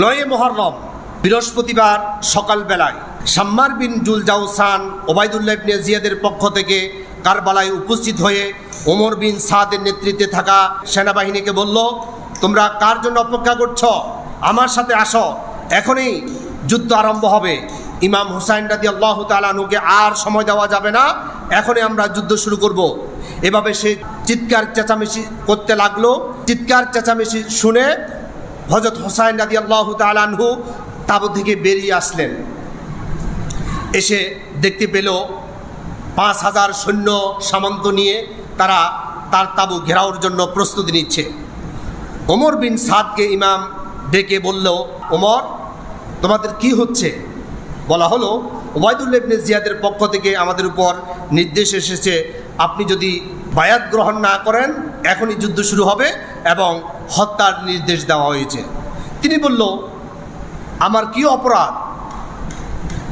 নয়ে মহরম, বৃহস্পতিবার সকালবেলায়। সাম্মার বিন জুল জাউসান ওবায়দুল্লাহ ইবনে জিয়াদের পক্ষ থেকে কারবালায় উপস্থিত হয়ে ওমর বিন সাদের নেতৃত্বে থাকা সেনাবাহিনীকে বলল, তোমরা কার জন্য অপেক্ষা করছ? আমার সাথে আসো। এখনই যুদ্ধ আরম্ভ হবে। ইমাম হুসাইন রাদি আল্লাহ তালানুকে আর সময় দেওয়া যাবে না। এখনই আমরা যুদ্ধ শুরু করব। এভাবে সে চিৎকার চেঁচামেচি করতে লাগল। চিৎকার চেঁচামেচি শুনে হজরত হোসাইন রাদি আল্লাহ তালানহু তাবু থেকে বেরিয়ে আসলেন। এসে দেখতে পেল পাঁচ হাজার সৈন্য সামন্ত নিয়ে তারা তার তাবু ঘেরাওর জন্য প্রস্তুতি নিচ্ছে। ওমর বিন সাদকে ইমাম ডেকে বলল, ওমর, তোমাদের কি হচ্ছে? বলা হলো, ওবায়দুল্লাহ ইবনে জিয়াদের পক্ষ থেকে আমাদের উপর নির্দেশ এসেছে, আপনি যদি বায়াত গ্রহণ না করেন, এখনই যুদ্ধ শুরু হবে এবং হত্যার নির্দেশ দেওয়া হয়েছে। তিনি বলল, আমার কি অপরাধ?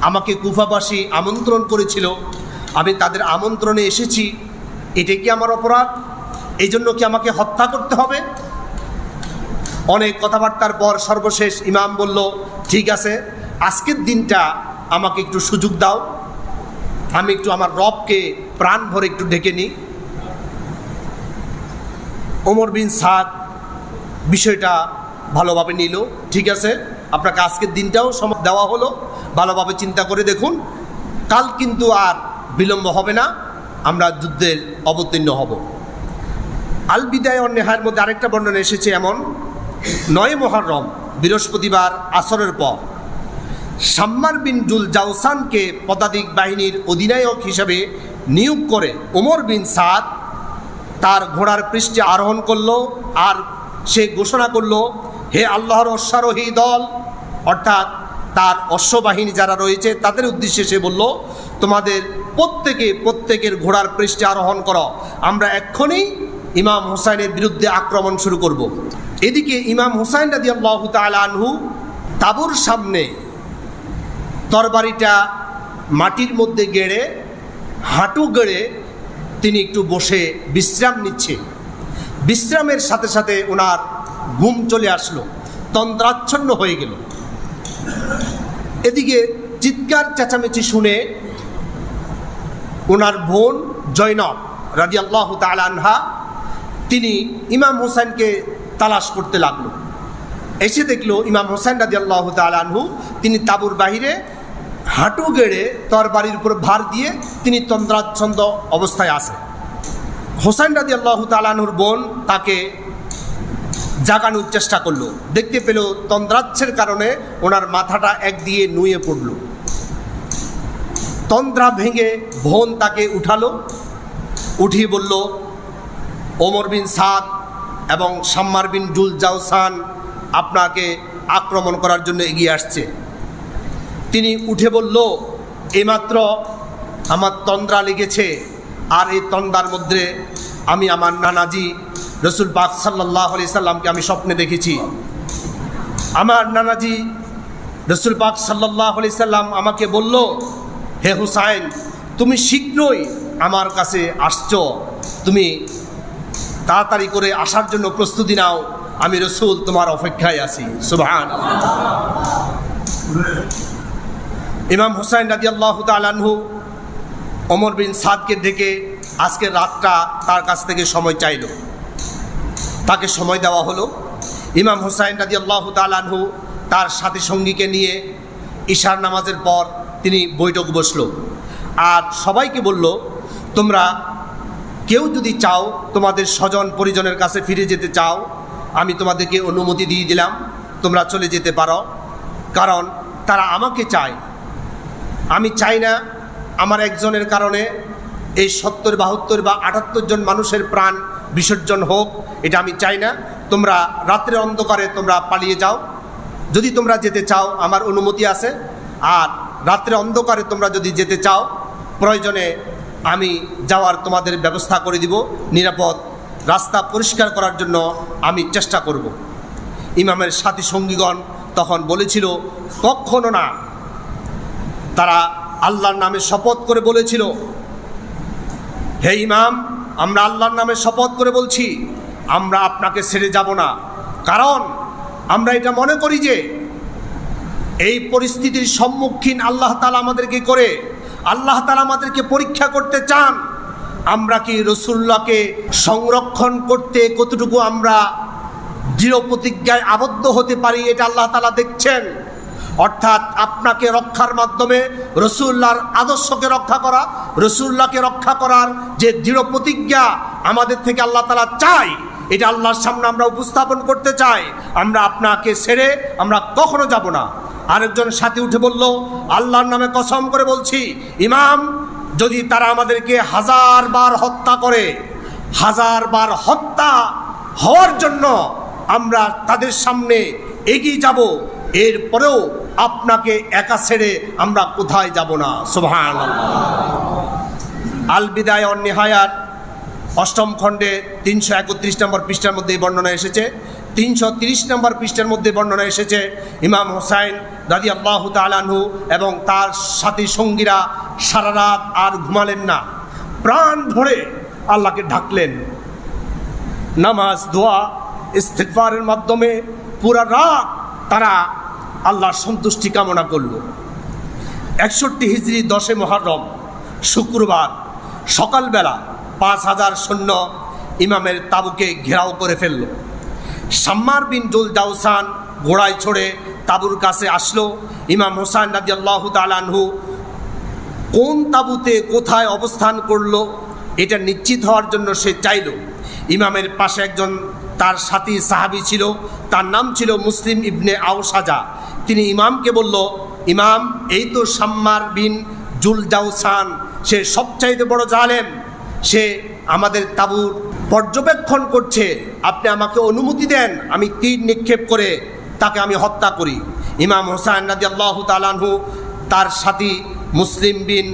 আমাকে কুফাবাসী আমন্ত্রণ করেছিল। আমি তাদের আমন্ত্রণে এসেছি। এটাই কি আমার অপরাধ? এই জন্য কি আমাকে হত্যা করতে হবে? অনেক কথাবার্তার পর সর্বশেষ ইমাম বলল, ঠিক আছে, আজকের দিনটা আমাকে একটু সুযোগ দাও। আমি একটু আমার রবকে প্রাণ ভরে একটু ডেকে নিই। ওমর বিন সাদ বিষয়টা ভালোভাবে নিল। ঠিক আছে? আপনাকে আজকের দিনটাও সময় দেওয়া হলো। ভালোভাবে চিন্তা করে দেখুন। কাল কিন্তু আর বিলম্ব হবে না। আমরা যুদ্ধের অবতীর্ণ হব। আল বিদায় নেহার মধ্যে আরেকটা বর্ণনা এসেছে এমন। নয় মহরম, বৃহস্পতিবার আসরের পর। সাম্মার বিন জুল জাউসানকে পদাতিক বাহিনীর অধিনায়ক হিসাবে নিয়োগ করে ওমর বিন সাদ তার ঘোড়ার পৃষ্ঠে আরোহণ করল। আর সে ঘোষণা করল, হে আল্লাহর অশ্বারোহী দল, অর্থাৎ তার অশ্ববাহিনী যারা রয়েছে, তাদের উদ্দেশ্যে সে বলল, তোমাদের প্রত্যেকে প্রত্যেকের ঘোড়ার পৃষ্ঠে আরোহণ করো আমরা এক্ষণেই ইমাম হুসাইনের বিরুদ্ধে আক্রমণ শুরু করব। এদিকে ইমাম হুসাইন রাদি আল্লাহ আনহু তাবুর সামনে তরবারিটা মাটির মধ্যে গেড়ে, হাঁটু গেড়ে তিনি একটু বসে বিশ্রাম নিচ্ছে বিশ্রামের সাথে সাথে ওনার ঘুম চলে আসলো, তন্দ্রাচ্ছন্ন হয়ে গেল। এদিকে চিৎকার চেঁচামেচি শুনে ওনার বোন জৈনব রাজি আল্লাহ তালানহা তিনি ইমাম হোসেনকে তালাশ করতে লাগল। এসে দেখল ইমাম হোসেন রাজি আল্লাহ তালানহু তিনি তাবুর বাহিরে হাঁটু গেড়ে তর বাড়ির উপর ভার দিয়ে তিনি তন্দ্রাচ্ছন্দ অবস্থায় আসে হোসেন রাজি আল্লাহ তালানহুর বোন তাকে জাগানোর চেষ্টা করল। দেখতে পেল তন্দ্রাচ্ছের কারণে ওনার মাথাটা এক দিয়ে নুয়ে পড়ল। তন্দ্রা ভেঙে বোন তাকে উঠালো, উঠিয়ে বলল, ওমর বিন সাদ এবং সাম্মার বিন জুল জাউসান আপনাকে আক্রমণ করার জন্য এগিয়ে আসছে। তিনি উঠে বলল এইমাত্র আমার তন্দ্রা লেগেছে। আর এই তন্দ্রার মধ্যে আমি আমার নানাজি রসুল বাক সাল্লাহ আলি সাল্লামকে আমি স্বপ্নে দেখেছি। আমার নানাজি রসুল পাক সাল্লাহ আলি সাল্লাম আমাকে বলল, হে হুসাইন, তুমি শীঘ্রই আমার কাছে আসছ। তুমি তাড়াতাড়ি করে আসার জন্য প্রস্তুতি নাও। আমি রসুল তোমার অপেক্ষায় আছি। সুবহান ইমাম হুসাইন রাজি আল্লাহ তালানহু অমর বিন সাদকে ডেকে আজকের রাতটা তার কাছ থেকে সময় চাইল। তাকে সময় দেওয়া হলো। ইমাম হুসাইন রাজি আল্লাহ তালানহু তার সাথী সঙ্গীকে নিয়ে ঈশার নামাজের পর তিনি বৈঠক বসল। আর সবাইকে বলল, তোমরা কেউ যদি চাও তোমাদের স্বজন পরিজনের কাছে ফিরে যেতে চাও, আমি তোমাদেরকে অনুমতি দিয়ে দিলাম, তোমরা চলে যেতে পারো। কারণ তারা আমাকে চায়। আমি চাই না আমার একজনের কারণে এই সত্তর, বাহাত্তর বা আটাত্তর জন মানুষের প্রাণ বিসর্জন হোক, এটা আমি চাই না। তোমরা রাত্রে অন্ধকারে তোমরা পালিয়ে যাও। যদি তোমরা যেতে চাও, আমার অনুমতি আছে। আর রাত্রে অন্ধকারে তোমরা যদি যেতে চাও, প্রয়োজনে আমি যাওয়ার তোমাদের ব্যবস্থা করে দিব। নিরাপদ রাস্তা পরিষ্কার করার জন্য আমি চেষ্টা করব। ইমামের সাথী সঙ্গীগণ তখন বলেছিল, কখনো না। তারা আল্লাহর নামে শপথ করে বলেছিল। হে ইমাম, আমরা আল্লাহর নামে শপথ করে বলছি, আমরা আপনাকে ছেড়ে যাব না। কারণ আমরা এটা মনে করি যে, এই পরিস্থিতির সম্মুখীন আল্লাহ তালা আমাদেরকে করে? আল্লাহ তালা আমাদেরকে পরীক্ষা করতে চান। আমরা কি রসুল্লাহকে সংরক্ষণ করতে কতটুকু আমরা দৃঢ় প্রতিজ্ঞায় আবদ্ধ হতে পারি, এটা আল্লাহ তালা দেখছেন। অর্থাৎ আপনাকে রক্ষার মাধ্যমে রসুল্লাহর আদর্শকে রক্ষা করা, রসুল্লাহকে রক্ষা করার যে দৃঢ় প্রতিজ্ঞা আমাদের থেকে আল্লাহ তালা চাই এটা আল্লাহর সামনে আমরা উপস্থাপন করতে চাই। আমরা আপনাকে ছেড়ে আমরা কখনো যাব না। আরেকজন সাথে উঠে বলল, আল্লাহর নামে কসম করে বলছি, ইমাম, যদি তারা আমাদেরকে হাজার বার হত্যা করে, হাজার বার হত্যা হওয়ার জন্য আমরা তাদের সামনে এগিয়ে যাব এরপরেও আপনাকে একা ছেড়ে আমরা কোথায় যাব না? সুবহান আল বিদায় অন্যাহায়ার অষ্টম খণ্ডে তিনশো একত্রিশ নম্বর পৃষ্ঠার মধ্যে বর্ণনা এসেছে। তিনশো তিরিশ নম্বর পৃষ্ঠার মধ্যে বর্ণনা এসেছে, ইমাম হোসাইন দাদি আল্লাহ তালানহু এবং তার সাথী সঙ্গীরা সারা রাত আর ঘুমালেন না। প্রাণ ভরে আল্লাহকে ঢাকলেন নামাজ, দোয়া ইস্তেকবারের মাধ্যমে পুরা রাত তারা আল্লাহর সন্তুষ্টি কামনা করল। একষট্টি হিজড়ি দশে মহরম, শুক্রবার, সকালবেলা পাঁচ হাজার সৈন্য ইমামের তাবুকে ঘেরাও করে ফেলল। সাম্মার বিন জুল জাউসান ঘোড়ায় ছড়ে তাবুর কাছে আসলো। ইমাম হোসাইন রাজি আল্লাহ তালানহু কোন তাবুতে কোথায় অবস্থান করল এটা নিশ্চিত হওয়ার জন্য সে চাইল। ইমামের পাশে একজন তার সাথী সাহাবি ছিল, তার নাম ছিল মুসলিম ইবনে আউসাজা তিনি ইমামকে বলল, ইমাম, এই তো সাম্মার বিন জুল জাউসান সে সবচাইতে বড় জালেম। সে আমাদের তাবুর পর্যবেক্ষণ করছে। আপনি আমাকে অনুমতি দেন, আমি তীর নিক্ষেপ করে তাকে আমি হত্যা করি। ইমাম হোসাইন রাজি আল্লাহ তালানহু তার সাথী মুসলিম বিন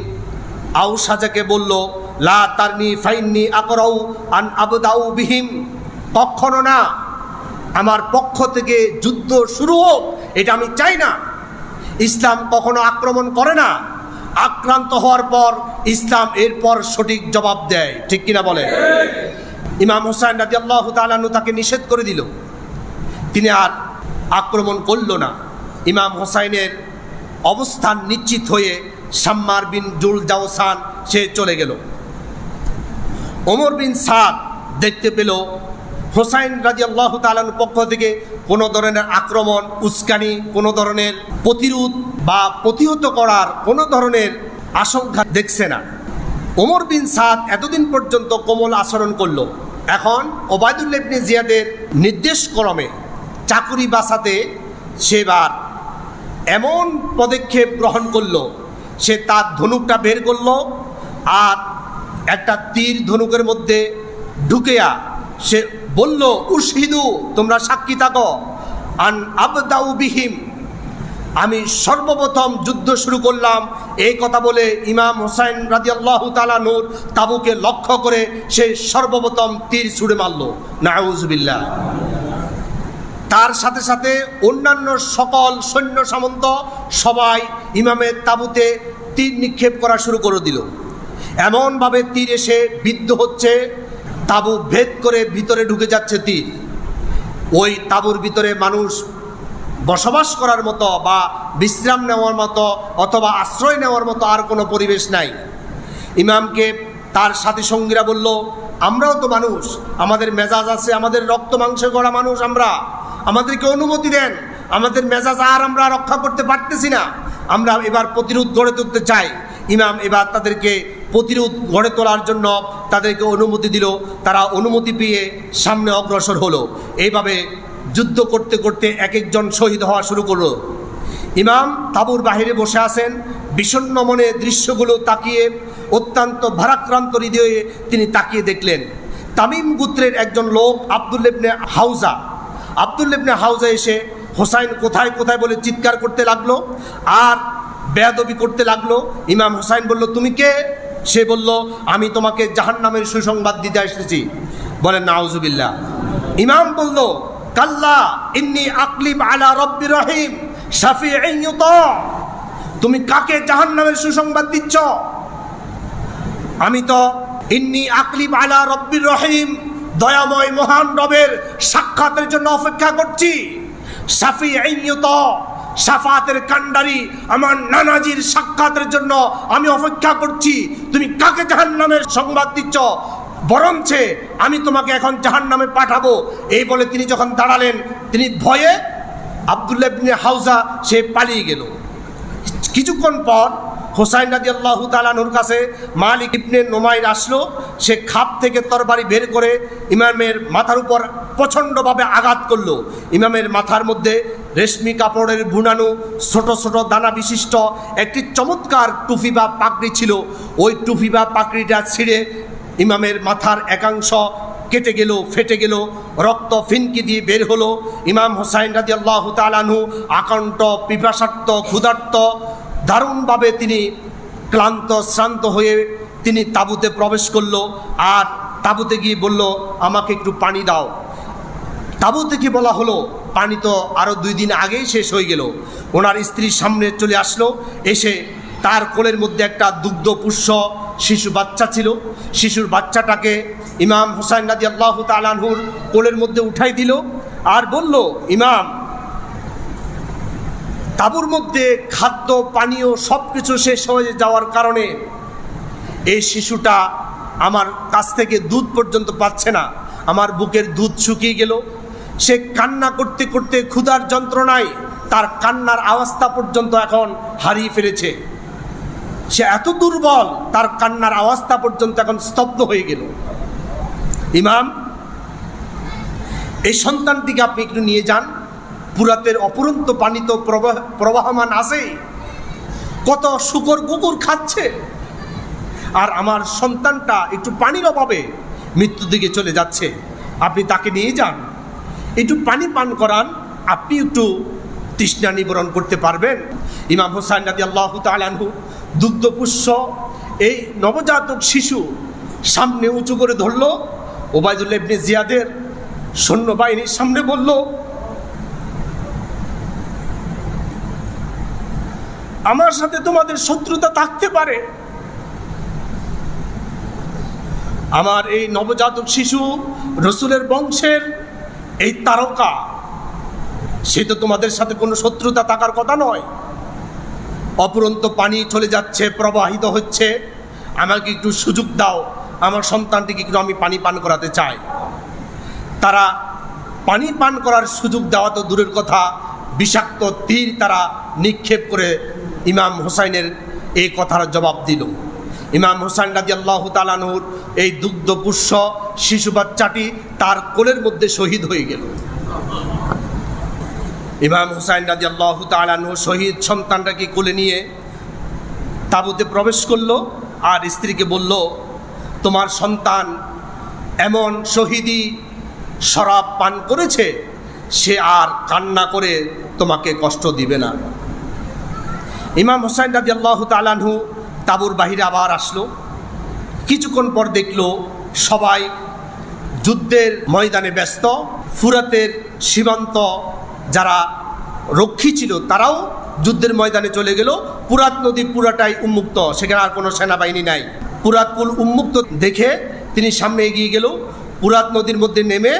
আউসাজাকে বলল, লা তারনি ফাইননি আকরাউ আন আবদাউ বিহিম। কখনো না। আমার পক্ষ থেকে যুদ্ধ শুরু হোক, এটা আমি চাই না। ইসলাম কখনো আক্রমণ করে না। আক্রান্ত হওয়ার পর ইসলাম এরপর সঠিক জবাব দেয়। ঠিক কিনা বলে? ইমাম হোসাইন রাজি আল্লাহ তালানু তাকে নিষেধ করে দিল। তিনি আর আক্রমণ করল না। ইমাম হোসাইনের অবস্থান নিশ্চিত হয়ে সাম্মার বিন জুল জাওসান সে চলে গেল। ওমর বিন সাদ দেখতে পেল হোসাইন রাজি আল্লাহ তালার পক্ষ থেকে কোনো ধরনের আক্রমণ, উস্কানি, কোনো ধরনের প্রতিরোধ বা প্রতিহত করার কোনো ধরনের আশঙ্কা দেখছে না। ওমর বিন সাদ এতদিন পর্যন্ত কোমল আচরণ করল। এখন ওবায়দুল্লেবনে জিয়াদের নির্দেশ ক্রমে চাকুরি বাঁচাতে সেবার এমন পদক্ষেপ গ্রহণ করল, সে তার ধনুকটা বের করল আর একটা তীর ধনুকের মধ্যে ঢুকেয়া সে বলল, উশহিদু, তোমরা সাক্ষী থাকো। আন আবদাউ বিহিম। আমি সর্বপ্রথম যুদ্ধ শুরু করলাম। এই কথা বলে ইমাম হোসাইন রাজি আল্লাহ তালানুর তাবুকে লক্ষ্য করে সে সর্বপ্রথম তীর ছুড়ে মারল। নাউজবিল্লা তার সাথে সাথে অন্যান্য সকল সৈন্য সামন্ত সবাই ইমামের তাবুতে তীর নিক্ষেপ করা শুরু করে দিল। এমনভাবে তীর এসে বিদ্ধ হচ্ছে। তাবু ভেদ করে ভিতরে ঢুকে যাচ্ছে তীর। ওই তাবুর ভিতরে মানুষ বসবাস করার মতো বা বিশ্রাম নেওয়ার মতো অথবা আশ্রয় নেওয়ার মতো আর কোনো পরিবেশ নাই। ইমামকে তার সাথী সঙ্গীরা বলল, আমরাও তো মানুষ, আমাদের মেজাজ আছে, আমাদের রক্ত মাংসে গড়া মানুষ আমরা। আমাদেরকে অনুমতি দেন, আমাদের মেজাজ আর আমরা রক্ষা করতে পারতেছি না। আমরা এবার প্রতিরোধ গড়ে তুলতে চাই। ইমাম এবার তাদেরকে প্রতিরোধ গড়ে তোলার জন্য তাদেরকে অনুমতি দিল। তারা অনুমতি পেয়ে সামনে অগ্রসর হলো। এইভাবে যুদ্ধ করতে করতে এক একজন শহীদ হওয়া শুরু করল। ইমাম তাবুর বাহিরে বসে আছেন। বিষণ্ণ মনে দৃশ্যগুলো তাকিয়ে, অত্যন্ত ভারাক্রান্ত হৃদয়ে তিনি তাকিয়ে দেখলেন। তামিম গুত্রের একজন লোক আবদুল্লেবনে হাউজা। আবদুল্লেবনে হাউজা এসে হোসাইন কোথায় কোথায় বলে চিৎকার করতে লাগল আর বেয়াদবি করতে লাগল। ইমাম হোসাইন বলল, তুমি কে? সে বলল, আমি তোমাকে জাহান নামের সুসংবাদ দিতে এসেছি বলেন নাউজুবিল্লাহ। ইমাম বলল, কাল্লা ইন্নি আকলিব আলা রব্বি রহিম শাফি তুমি কাকে জাহান নামের সুসংবাদ দিচ্ছ? আমি তো ইন্নি আকলিব আলা রব্বির রহিম, দয়াময় মহান রবের সাক্ষাতের জন্য অপেক্ষা করছি। সাফি আইনত সাফাতের কান্ডারি আমার নানাজির সাক্ষাতের জন্য আমি অপেক্ষা করছি। তুমি কাকে জাহান নামের সংবাদ দিচ্ছ? বরঞ্চে আমি তোমাকে এখন জাহান নামে পাঠাবো। এই বলে তিনি যখন দাঁড়ালেন, তিনি ভয়ে আবদুল্লাহ হাউজা সে পালিয়ে গেল। কিছুক্ষণ পর হোসাইন রাজি আল্লাহ তালানুর কাছে মালিক ইবনে নোমাইর আসলো। সে খাপ থেকে তরবারি বের করে ইমামের মাথার উপর প্রচণ্ডভাবে আঘাত করল। ইমামের মাথার মধ্যে রেশমি কাপড়ের বুনানো ছোট ছোট দানা বিশিষ্ট একটি চমৎকার টুফি বা পাকড়ি ছিল। ওই টুফি বা পাকড়িটা ছিঁড়ে ইমামের মাথার একাংশ কেটে গেল, ফেটে গেল, রক্ত ফিনকি দিয়ে বের হলো। ইমাম হোসাইন রাজি আল্লাহ তালানহু আকণ্ঠ পিপাসার্থ, ক্ষুধার্ত, দারুণভাবে তিনি ক্লান্ত, শ্রান্ত হয়ে তিনি তাঁবুতে প্রবেশ করল আর তাঁবুতে গিয়ে বলল, আমাকে একটু পানি দাও। তাঁবু থেকে বলা হলো পানি তো আরও দুই দিন আগেই শেষ হয়ে গেল। ওনার স্ত্রীর সামনে চলে আসলো, এসে তার কোলের মধ্যে একটা দুগ্ধপুষ্য শিশু বাচ্চা ছিল। শিশুর বাচ্চাটাকে ইমাম হোসাইন রাজি আল্লাহ তালানহুর কোলের মধ্যে উঠাই দিল আর বলল, ইমাম তাঁবুর মধ্যে খাদ্য, পানীয় সব কিছু শেষ হয়ে যাওয়ার কারণে এই শিশুটা আমার কাছ থেকে দুধ পর্যন্ত পাচ্ছে না। আমার বুকের দুধ শুকিয়ে গেল সে কান্না করতে করতে ক্ষুধার যন্ত্রণায় তার কান্নার আওয়াজটা পর্যন্ত এখন হারিয়ে ফেলেছে। সে এত দুর্বল, তার কান্নার আওয়াজটা পর্যন্ত এখন স্তব্ধ হয়ে গেল। ইমাম, এই সন্তানটিকে আপনি একটু নিয়ে যান। পুরাতের অপরন্ত পানি তো প্রবাহ, প্রবাহমান আছেই কত শুকর কুকুর খাচ্ছে। আর আমার সন্তানটা একটু পানির অভাবে মৃত্যুর দিকে চলে যাচ্ছে। আপনি তাকে নিয়ে যান। একটু পানি পান করান, আপনি একটু তৃষ্ণা নিবরণ করতে পারবেন। ইমাম হোসাইন রাজি আল্লাহ তালানহু দুগ্ধপুষ্য এই নবজাতক শিশু সামনে উঁচু করে ধরল। ওবায়দুল্লাহ ইবনে জিয়াদের সৈন্যবাহিনীর সামনে বলল, আমার সাথে তোমাদের শত্রুতা থাকতে পারে। আমার এই নবজাতক শিশু রসুলের বংশের এই তারকা, সে তো তোমাদের সাথে কোনো শত্রুতা থাকার কথা নয়। অপুরন্ত পানি চলে যাচ্ছে, প্রবাহিত হচ্ছে। আমাকে একটু সুযোগ দাও, আমার সন্তানটিকে একটু আমি পানি পান করাতে চাই। তারা পানি পান করার সুযোগ দেওয়া তো দূরের কথা, বিষাক্ত তীর তারা নিক্ষেপ করে ইমাম হোসাইনের এই কথার জবাব দিল। ইমাম হোসাইন রাজি আল্লাহ তালানুর এই দুগ্ধপুষ্য শিশু বাচ্চাটি তার কোলের মধ্যে শহীদ হয়ে গেল। ইমাম হুসাইন রাজি আল্লাহ তালানু শহীদ সন্তানটাকে কোলে নিয়ে তাবুতে প্রবেশ করল আর স্ত্রীকে বলল, তোমার সন্তান এমন শহীদি শরাব পান করেছে, সে আর কান্না করে তোমাকে কষ্ট দিবে না। ইমাম হোসাইন রাজি আল্লাহ তালানহু তাবুর বাহিরে আবার আসলো। কিছুক্ষণ পর দেখল সবাই যুদ্ধের ময়দানে ব্যস্ত। ফুরাতের সীমান্ত যারা রক্ষী ছিল তারাও যুদ্ধের ময়দানে চলে গেল। পুরাত নদী পুরাটাই উন্মুক্ত, সেখানে আর কোনো সেনাবাহিনী নাই। পুরাতকুল উন্মুক্ত দেখে তিনি সামনে এগিয়ে গেল। পুরাত নদীর মধ্যে নেমে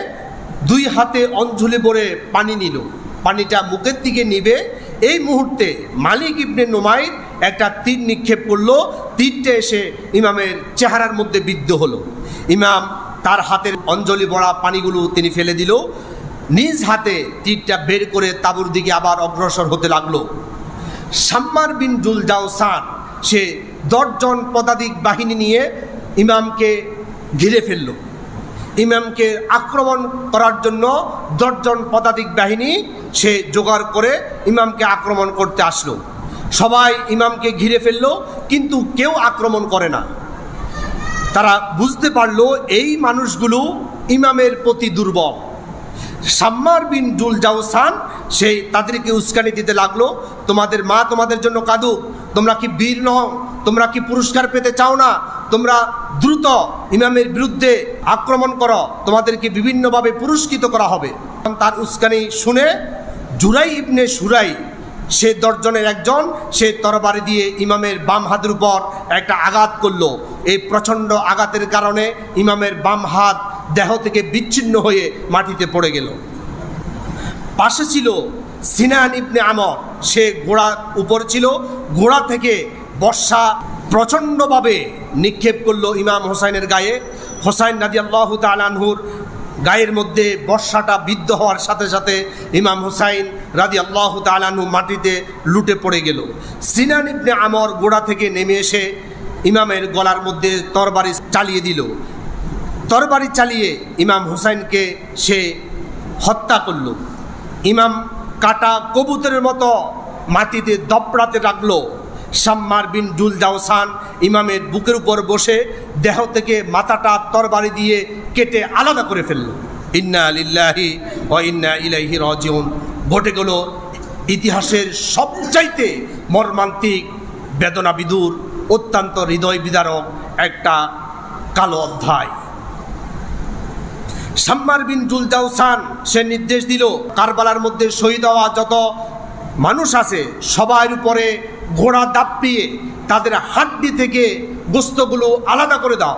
দুই হাতে অঞ্জলি ভরে পানি নিল। পানিটা মুখের দিকে নিবে। এই মুহূর্তে মালিক ইবনে নোমাইর একটা তীর নিক্ষেপ করল, তীরটা এসে ইমামের চেহারার মধ্যে বিদ্ধ হলো। ইমাম তার হাতের অঞ্জলি বড়া পানিগুলো তিনি ফেলে দিল। নিজ হাতে তীরটা বের করে তাবুর দিকে আবার অগ্রসর হতে লাগল। সাম্মার বিন জুল জাউসান সে দশজন পদাতিক বাহিনী নিয়ে ইমামকে ঘিরে ফেলল। ইমামকে আক্রমণ করার জন্য দশজন পদাতিক বাহিনী সে জোগাড় করে ইমামকে আক্রমণ করতে আসলো। সবাই ইমামকে ঘিরে ফেলল, কিন্তু কেউ আক্রমণ করে না। তারা বুঝতে পারল এই মানুষগুলো ইমামের প্রতি দুর্বল। সাম্মার বিন জুল জাউসান সেই তাদেরকে উস্কানি দিতে লাগল, তোমাদের মা তোমাদের জন্য কাঁদু তোমরা কি বীর নও, তোমরা কি পুরস্কার পেতে চাও না, তোমরা দ্রুত ইমামের বিরুদ্ধে আক্রমণ করো, তোমাদেরকে বিভিন্নভাবে পুরস্কৃত করা হবে। তার উস্কানি শুনে জুরাই ইবনে সুরাই সে দশজনের একজন, সে তরবারি দিয়ে ইমামের বাম হাতের উপর একটা আঘাত করল। এই প্রচণ্ড আঘাতের কারণে ইমামের বাম হাত দেহ থেকে বিচ্ছিন্ন হয়ে মাটিতে পড়ে গেল। পাশে ছিল সিনান ইবনে আমর। সে ঘোড়া উপর ছিল। ঘোড়া থেকে বর্ষা প্রচণ্ডভাবে নিক্ষেপ করল ইমাম হোসাইনের গায়ে। হোসাইন নাদি আল্লাহ তালানহুর গায়ের মধ্যে বর্ষাটা বিদ্ধ হওয়ার সাথে সাথে ইমাম হুসাইন রাদি আল্লাহ তালানহু মাটিতে লুটে পড়ে গেল। সিনান ইবনে আমর গোড়া থেকে নেমে এসে ইমামের গলার মধ্যে তরবারি চালিয়ে দিল। তরবারি চালিয়ে ইমাম হুসাইনকে সে হত্যা করল। ইমাম কাটা কবুতরের মতো মাটিতে দপড়াতে রাখল সাম্মার বিন জুল জাওসান ইমামের বুকের উপর বসে দেহ থেকে মাথাটা তরবারি দিয়ে কেটে আলাদা করে ফেলল। ইন্না লিল্লাহি ও ইন্না ইলাইহি রাজিউন। ঘটে গেল ইতিহাসের সবচাইতে মর্মান্তিক বেদনা বিদুর অত্যন্ত হৃদয় বিদারক একটা কালো অধ্যায়। সাম্মার বিন জুলজাউসান সে নির্দেশ দিল কারবালার মধ্যে শহীদ হওয়া যত মানুষ আছে, সবার উপরে ঘোড়া দাপিয়ে তাদের হাড্ডি থেকে গোস্তগুলো আলাদা করে দাও।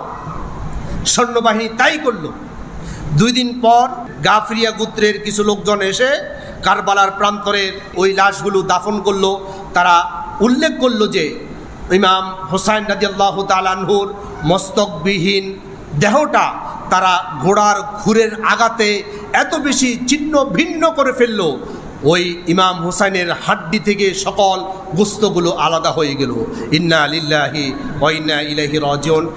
সৈন্যবাহিনী তাই করল। দুই দিন পর গাফরিয়া গোত্রের কিছু লোকজন এসে কারবালার প্রান্তরের ওই লাশগুলো দাফন করল। তারা উল্লেখ করল যে ইমাম হোসাইন রাজি আল্লাহ তালানহুর মস্তকবিহীন দেহটা তারা ঘোড়ার ঘুরের আঘাতে এত বেশি চিহ্ন ভিন্ন করে ফেলল ওই ইমাম হুসাইনের হাড্ডি থেকে সকল গোস্তগুলো আলাদা হয়ে গেল। ইন্না আলিল্লাহি ওয়া ইন্না ইলাইহি রাজিউন।